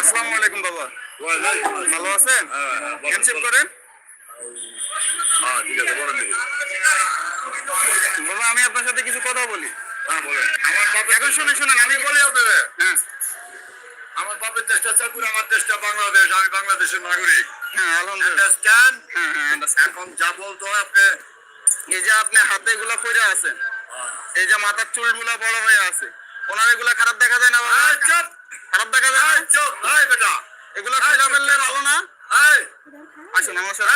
আসসালামু আলাইকুম বাবা। ভালো আছেন? হ্যান্ডশেক করেন। হ্যাঁ বাবা আমি আপনার সাথে কিছু কথা বলি। হ্যাঁ আমার এখন শুনে শুনেন আমি আমি বলি আপনাদের। হ্যাঁ। আমার বাপের দেশটা চাকুর আমার দেশটা বাংলাদেশ আমি বাংলাদেশের নাগরিক। হ্যাঁ এখন যা বলতো আপনি এই যে আপনি হাতে এগুলা পরে আছেন। এই যে মাথার চুলগুলা বড় হয়ে আছে ওনার এগুলা খারাপ দেখা যায় না খারাপ দেখা যায় না? চুপ! এই বেটা! এগুলা ফেলা ফেললে ভালো না? আসুন আমার সাথে।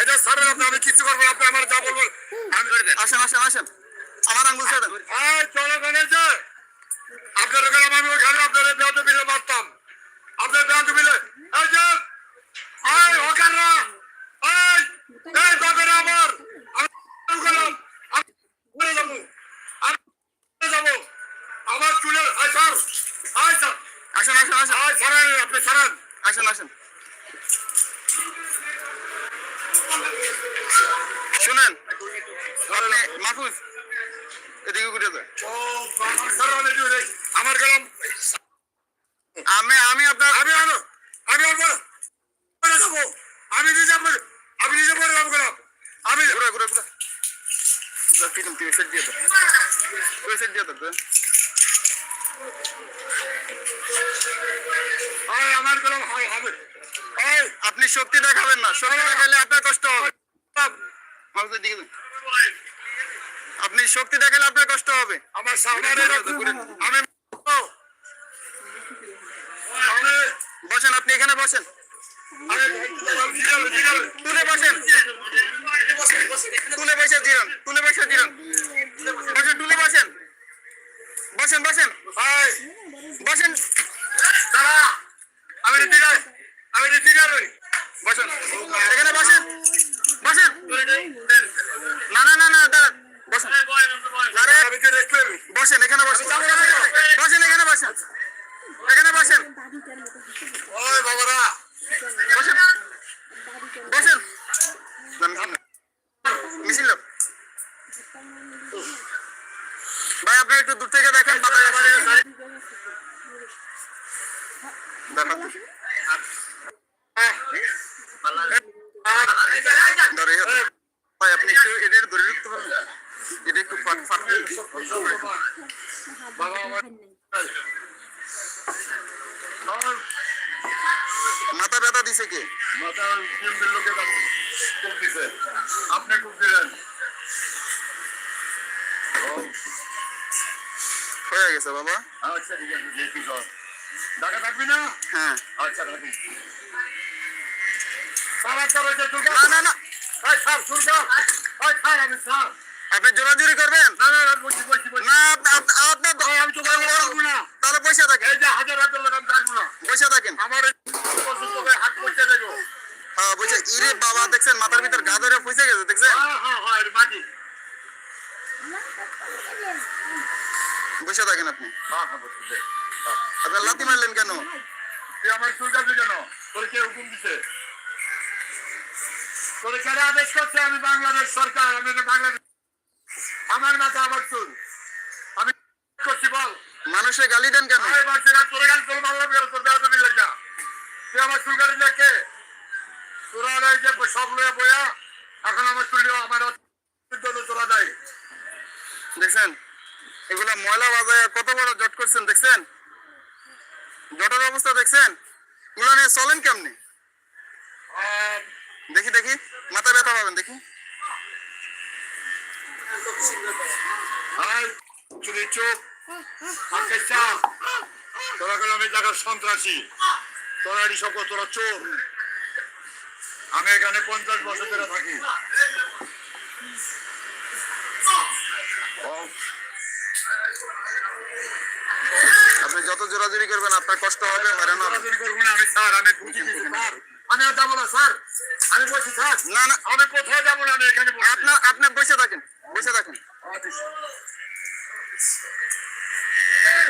এটা সারা আপনি আমি কিছু করব আপনি আমার যা বলবেন। আমি করে দেন। আসুন আসুন আসুন। আমার আঙ্গুল ছেড়ে দেন। এই জনগণ এই যে আপনার গেলাম আমি ওখানে আপনার বেহাতে বিলে মারতাম। আপনার বেহাতে বিলে এই যে এই হকাররা এই এই বাবেরা আমার। আমি গেলাম আমি ঘুরে যাব। আমি ঘুরে যাব। আমার চুলের আয় স্যার আয় স্যার। আসুন আসুন আসুন। আয় সারান আপনি সারান আসেন আসুন। শুনেন। আপনি মাহফুজ এদিকে ঘুরে ও আমার আমার গেলাম। আমি আমি আপনার আমি আনো আমি আনব যাব। আমি নিজে আমি নিজে পরে যাব গেলাম। আমি ঘুরে ঘুরে ঘুরে। তুই দিয়ে দিয়ে আমার গেলাম। হয় হবে। আপনি শক্তি দেখাবেন না। শক্তি দেখালে আপনার কষ্ট হবে। দিকে আপনি শক্তি দেখালে আপনার কষ্ট হবে। আমার সামনে আমি বসেন আপনি এখানে বসেন। তুলে বসেন। তুলে বসে জিরন তুলে বসে জিরন তুলে বসেন। বসেন বসেন। বসেন। দাঁড়া। আমি জিগালে আমি জিগালে বসেন। এখানে বসেন। বসেন। না না না না দাঁড়ান। বসেন। বসেন এখানে বসেন। বসেন এখানে বসেন। এখানে বসেন। ওই বাবারা। বসেন। বসেন। মিছিল ভাই আপনার একটু দূর থেকে দেখেন পাতা দেখেন ধরে ভাই আপনি একটু এটা একটু ধরে রাখতে পারবেন এটা একটু ফাট ফাট বাবা আমার মাথা ব্যথা দিছে কে টিম লোকে খুব দিছে আপনি খুব দিলেন হয়ে গেছে বাবা আচ্ছা ঠিক আছে দেখি ঢাকা থাকবি না হ্যাঁ আচ্ছা স্যার আপনি জোরাজুরি করবেন পয়সা থাকেন। এই হাজার হাজার লোক না। পয়সা থাকেন। আমার হাত পয়সা দেবো। হ্যাঁ বলছে ইরে বাবা দেখছেন? মাথার ভিতর গা ফুসে গেছে দেখছেন? হ্যাঁ হ্যাঁ হ্যাঁ এটা মাটি। বসে থাকেন আপনি। বলছি দে। আপনার লাথি মারলেন কেন? তুই আমার চুল কাটবি কেন? তোর কে হুকুম দিছে? তোর কেন আদেশ করছে? আমি বাংলাদেশ সরকার আমি বাংলাদেশ আমার মাথা আমার চুল। আমি করছি বল। মানুষে গালি দেন কেন? তোর গান তোর মারলাম কেন তোর দেওয়া তুমি লেখা তুই আমার চুল কাটি লেখে তোরা এই যে সব লয়ে বয়া, এখন আমার চুল আমার তোরা দেয় দেখছেন? এগুলা ময়লা বাজায় কত বড় জট করছেন, দেখছেন? জটের অবস্থা দেখছেন? এগুলো নিয়ে চলেন কেমনি? দেখি দেখি মাথা ব্যথা পাবেন, দেখি। চুলি চোখ তোরা গেল আমি জায়গার সন্ত্রাসী? তোরা এটি সব তোরা চোর। আমি এখানে পঞ্চাশ বছর ধরে থাকি। আপনি যত জোরাজুরি করবেন আপনার কষ্ট হবে হয়রান হবে। করব না, আমি স্যার আমি বুঝি স্যার। আমি আর যাব না স্যার। আমি বলছি স্যার না না। আমি কোথাও যাব না আমি এখানে আপনার আপনার বসে থাকেন বসে থাকেন।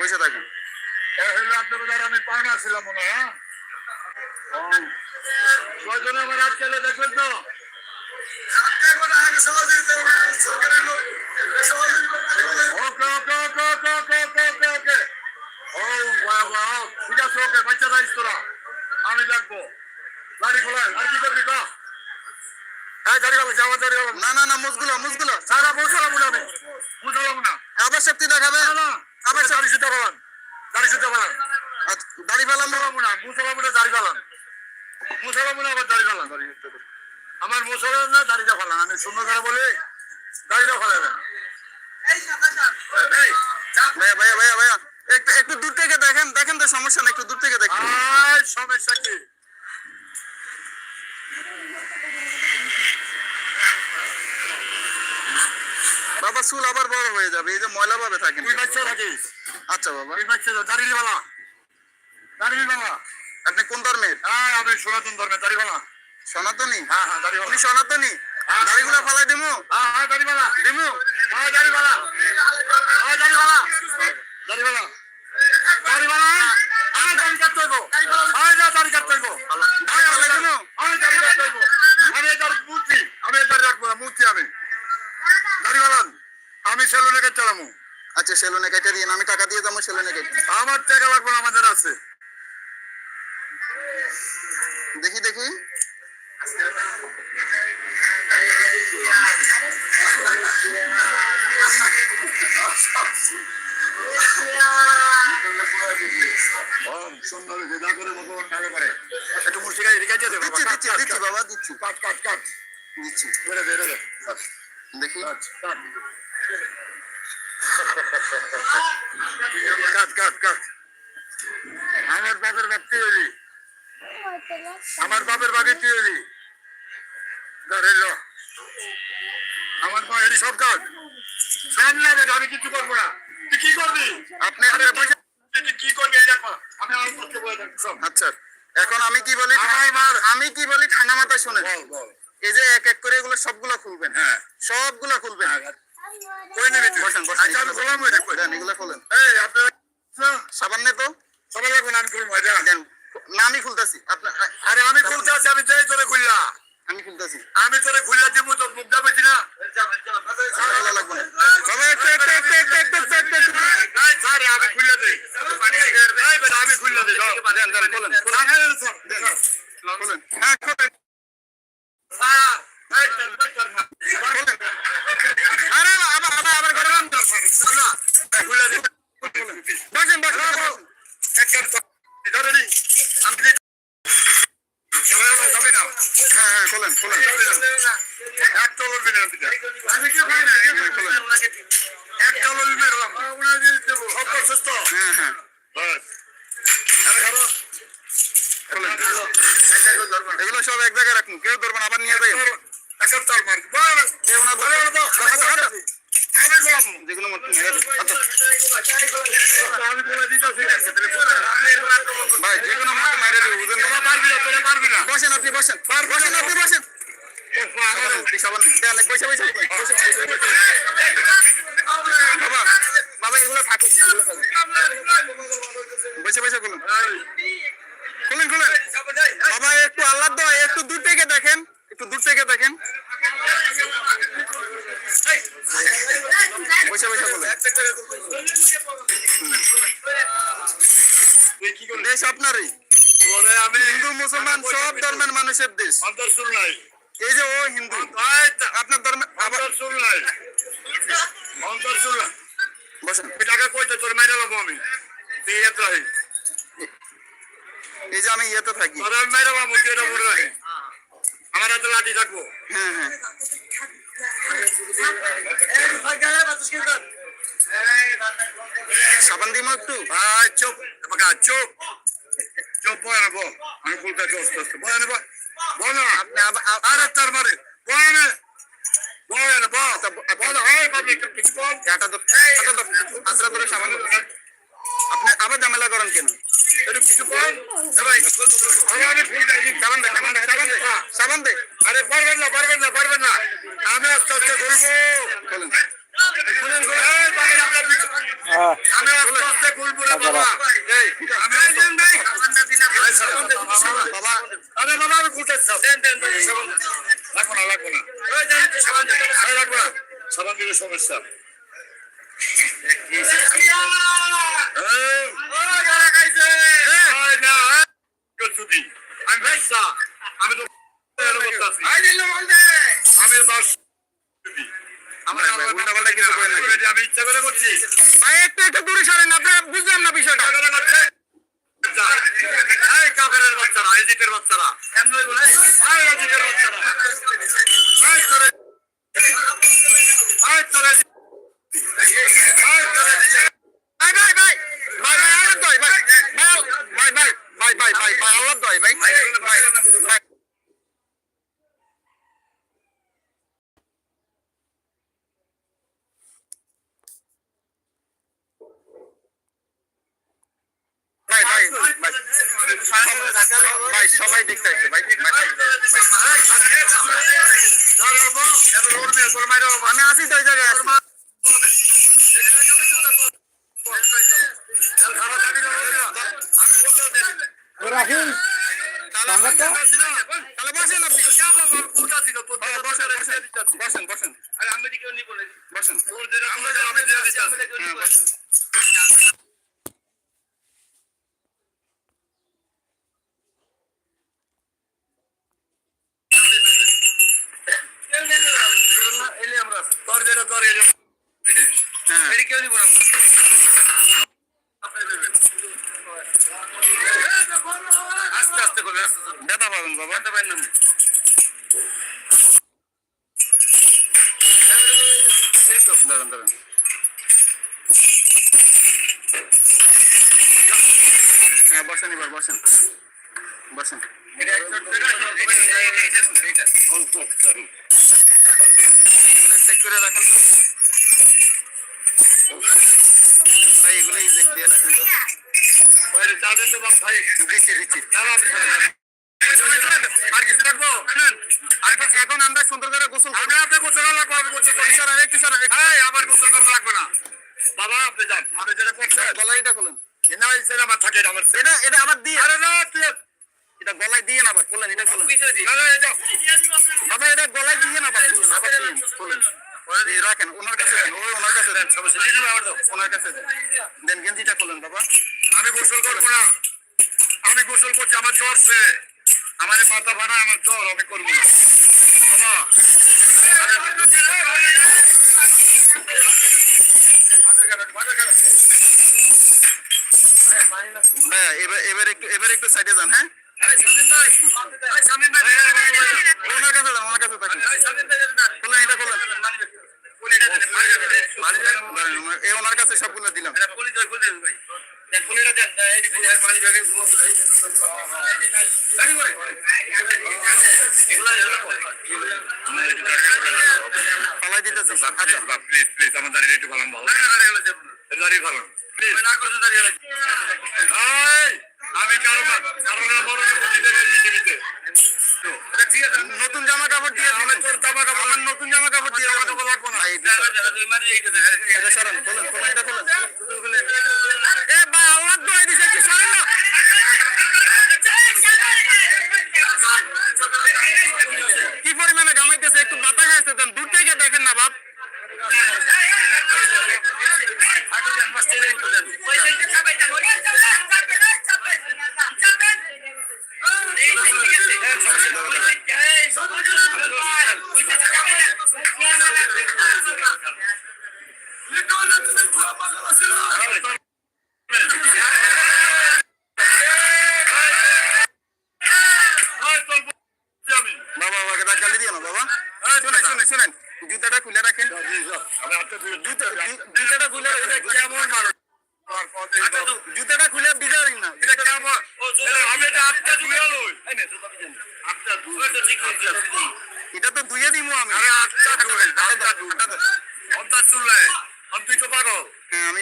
বসে থাকুন। এ হলো আপনাদের আমি পাওনা ছিলাম মনে হয় হ্যাঁ? কয়জন আমার আজকে এলে দেখবেন তো? ওকে ওকে ওকে ওকে ওকে ওকে ওকে ওকে। ও বাহ ঠিক আছে ওকে বাচ্চা যাইস তোরা। আমি দেখব। গাড়ি খোলা আর কি করবি কা হ্যাঁ গাড়ি গেল যাওয়ার গাড়ি গেল না না না মুসগুলো সারা পৌঁছালাম না আমি। পৌঁছালাম না। আবার শক্তি দেখাবে না আবার গাড়ি শুতে পালাম গাড়ি পালাম আচ্ছা, দাড়ি ফেলাম মুসালাম না মুসালাম দাড়ি পালাম আবার দাড়ি আমার না দাড়িটা আমি শূন্য করে বলি দাড়িটা ফালাবেন ভাইয়া ভাইয়া ভাইয়া ভাইয়া একটু একটু দূর থেকে দেখেন দেখেন তো সমস্যা না একটু দূর থেকে দেখেন। সমস্যা কি? বাবা চুল আবার বড় হয়ে যাবে এই যে ময়লা ভাবে থাকেন থাকিস। আচ্ছা বাবা। তুই বাচ্চা দাড়ি বালা। দাড়ি বালা। আপনি কোন ধর্মের? হ্যাঁ আমি সনাতন ধর্মের দাড়ি বালা সনাতনী? হ্যাঁ হ্যাঁ সনাতনী। ফালাই দিমু। হ্যাঁ হ্যাঁ দিমু। হ্যাঁ হ্যাঁ দাড়ি কাটতে হইব। হ্যাঁ যা দাড়ি কাটতে হইব। দাড়ি ফালাই দিমু। আমি দাড়ি কাটতে হইব। আমি এটার মূর্তি আমি এটার রাখব না মূর্তি আমি। দাড়ি বালান আমি সেলুনে কাটতে চালামু আচ্ছা সেলুনে কেটে দিন আমি টাকা দিয়ে যাব সেলুনে কেটে। আমার টাকা লাগবে না আমাদের আছে। দেখি দেখি। সুন্দর ভেদা করে মতো ভালো করে একটু মুর্শিদাই রেখে দে দিচ্ছি দিচ্ছি দিচ্ছি বাবা দিচ্ছি। কাট কাট কাট। দিচ্ছি। বেরো বেরো দেখি। কাট কাট। কাট আমার বাপের বাপ তুই হইলি। আমার বাপের বাড়ি আমার সব কাজ। আমি কিছু না। তুই কি করবি? আপনি আচ্ছা, কি করবি আমি করতে বলে আচ্ছা এখন আমি কি বলি? আমি কি বলি? ঠান্ডা মাথায় শুনে এই যে এক এক করে এগুলো সবগুলো খুলবেন। হ্যাঁ। সবগুলো খুলবেন। হ্যাঁ, হ্যাঁ। সাবান নে তো? সবাই লাগবে না আমি খুলবো আমি খুলতাছি। আরে আমি খুলতাছি আমি যাই তোরে খুললা। আমি খুলতাছি। আমি তোরে খুললা দিমু তো মুখ যাবে না। আমি বাবা একটু আল্লাহ দয় একটু দূর থেকে দেখেন, একটু দূর থেকে দেখেন। বসে বসে বলেন। দেশ আপনারই। আমি হিন্দু মুসলমান সব ধর্মের মানুষের দেশ। অন্তর শুন নাই। এই যে ও হিন্দু। আপনার ধর্মে আবার অন্তর শুন নাই। অন্তর শুন নাই। বসেন। টাকা কইতে তোর মাইরে লবো আমি। তুই এত এই যে আমি ইয়েতে থাকি। তোর আমি মাইরে লবো তুই এটা রাখি। আমার হাতে লাঠি থাকব। হ্যাঁ হ্যাঁ। সাবান দিব একটু। ভাই চুপ বাকা চোখ বয়ে নেব আমি কুলকাছি অস্ত অস্ত কিছু বল। এটা তো এটা আপনি আবার ঝামেলা করেন কেন? একটু কিছু বল। আমি ফুল দেখি দে সাবান দে সাবান দে। আরে পারবেন না পারবেন না পারবেন না। আমি আস্তে আস্তে বলব বলেন লাগবো না না। সমস্যা। তাহলে বসেন আপনি বসেন বসেন বসেন। বসেন। বসেন হ্যাঁ বসেন হ্যাঁ আস্তে আস্তে করে আস্তে আস্তে ব্যথা পাবেন বাবা ব্যথা পাবেন না এই তো দাঁড়ান হ্যাঁ বসেন এবার বসেন। বসেন। ও তো সরি চেক করে রাখেন তো। ভাই এগুলোই চেক দিয়ে রাখেন তো। দিচ্ছি দিচ্ছি আমি গোসল করি না আমি গোসল করব না। আমি গোসল করছি আমার জ্বর সে আমার মাথা ভাড়া আমার জ্বর আমি করব না। বাবা। এবার এবার একটু এবার একটু সাইডে যান হ্যাঁ? ওনার কাছে ওনার এটা দাঁড়ান, ওনার কাছে সবগুলো দিলাম। ফালাই দিতেছি আচ্ছা প্লিজ প্লিজ আমার দাঁড়িয়ে একটু ভালো ভালো দাঁড়িয়ে ভালো প্লিজ আমি কারও না কারও না বড় পৃথিবীতে নতুন জামা কাপড় দিয়ে তোর জামা কাপড় আমার নতুন জামা কাপড় দিয়ে জামা কাপড় লাগবো না। এটা সরান এটা দূর থেকে দেখেন না বাপ আমি বাবা বাবাকে গালি দিও না বাবা শুনেন শুনেন শুনেন জুতাটা খুলে রাখেন আমি হাতে ধরে জুতা জু- জুতাটা খুলে রাখেন কেমন মানুষ জুতাটা খুলে বিদায় না এটা কেমন আমি এটা হাতটা ধুয়ে লই হাতটা ধুয়ে ঠিক আছে এটা তো ধুয়ে দিমু আমি। আরে হাতটা চুলে। আমি তুই তো পাগল। হ্যাঁ আমি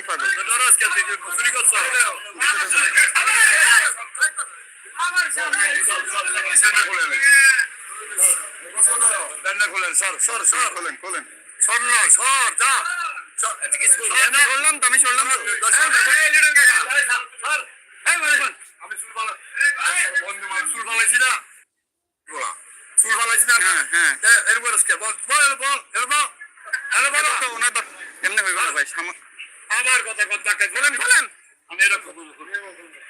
দরজ কে তুই চুরি করছ। সর সর সর। খোলেন খোলেন। সর না সর যা। সরলাম তো আমি সরলাম আমি চুল পালাইছি না। বলা চুল না হ্যাঁ, হ্যাঁ। এ- এর বয়স কে? বল বল বল এর বল এর তো ওনার এমনি হইব না ভাই আমার কথা কথা কে বলেন বলেন আমি এরকম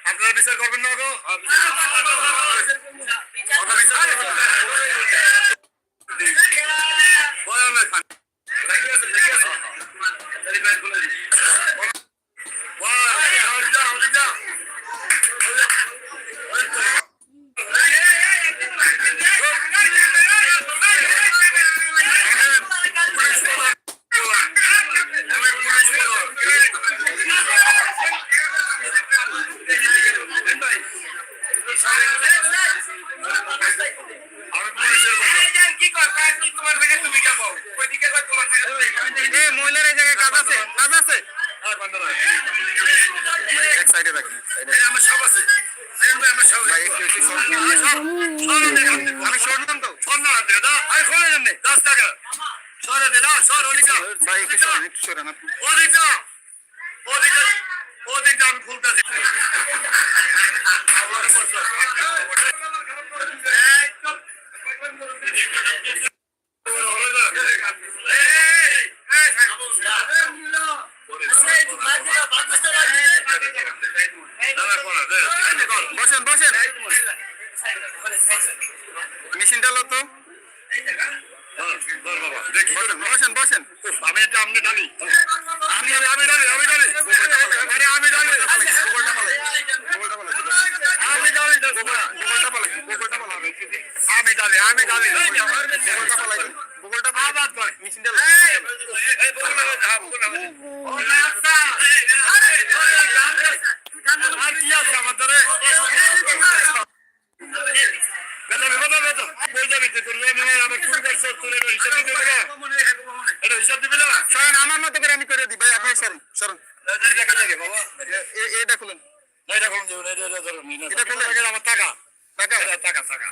আপনারা বিচার করবেন না গো বিচার করবেন কাজ আছে? হ্যাঁ। এক সাইডে রাখেন আমার সব আছে। আমি খুলতেছি। এই, বসেন বসেন মেশিনটা লো তো বসেন বসেন আমি এটা আমনে ডালি আমি আমি ডালি আমি ডালি আমি ডালি গোগলটা পালাই গোগলটা পালাই আমার মতো করে আমি করে দিই ভাই আপনি সরেন। সরেন এটা খুলুন। এটা জীবন এটা এটা ধরো এটা কোন আমার টাকা। টাকা? টাকা টাকা।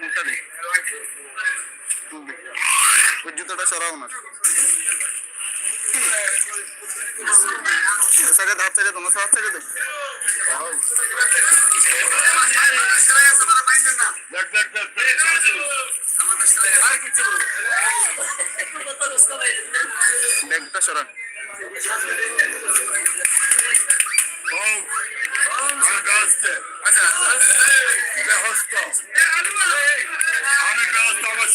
মুখটা দিই ওই জুতোটা সরাও না। ধাপ সাইডে তোমার দেখ দেখ দেখ দেখ ব্যাগটা সরান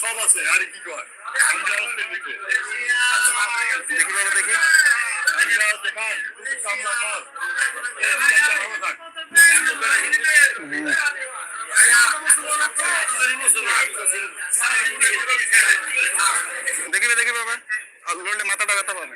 সব আছে আরে কি কয় আমি দেখি বাবা দেখি আমি ব্যস্ত খান কামলা খান দেখি দেখি বাবা লড়লে মাথাটা ব্যথা দেখি।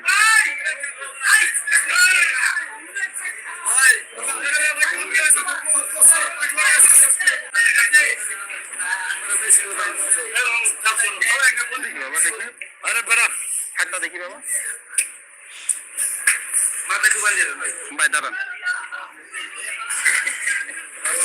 আরে বেড়া হাতটা দেখি বাবা। মাথা ভাই দাঁড়ান।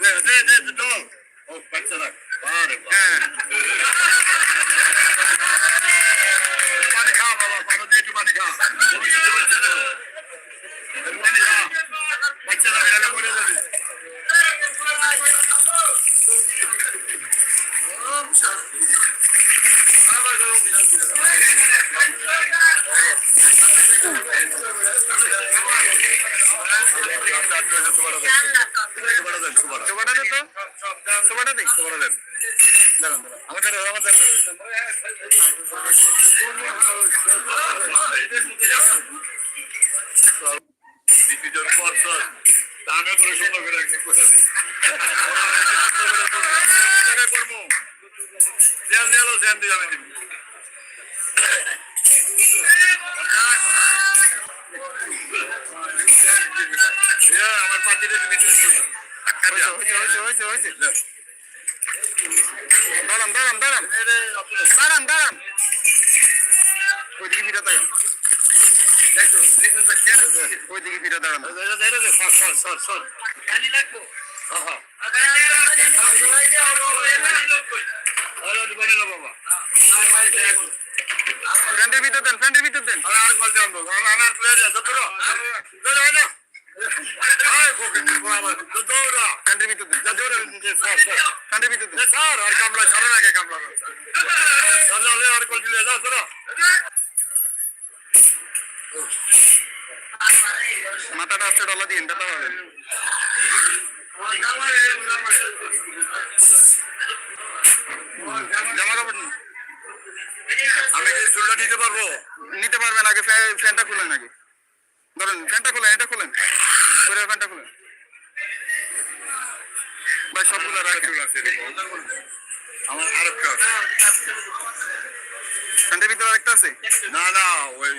দে দে দে দে দে ডল ও বাচ্চারা আরে বাবা। হ্যাঁ পানি খা বাবা পানি দিয়ে একটু পানি খা ভবিষ্যতে বাচ্চাদের হয়েছে হয়েছে হয়েছে হয়েছে দাঁড়ান দাঁড়ান দাঁড়ান দাঁড়ান দাঁড়ান ওইদিকে ফিরে দাঁড়ান ওইদিকে ফিরে দাঁড়ান ফ্যান্ডের ভিতর দেন ফ্যান্ডের ভিতর দেন। ভিতর দেন ফ্যান্ডের ভিতর দেন মাথাটা আসতে ডলা দিন ব্যথা পাবেন জামা কাপড়। আমি কি চুলটা নিতে পারব নিতে পারবেন আগে ফ্যা- ফ্যানটা খুলেন আগে ধরেন ফ্যানটা খুলেন এটা খুলেন করে ফ্যানটা খুলে ভাই সবগুলো রাখুন। আছে আমার আরেকটা আছে। ফ্যানটার ভিতরে আরেকটা আছে? না না ওই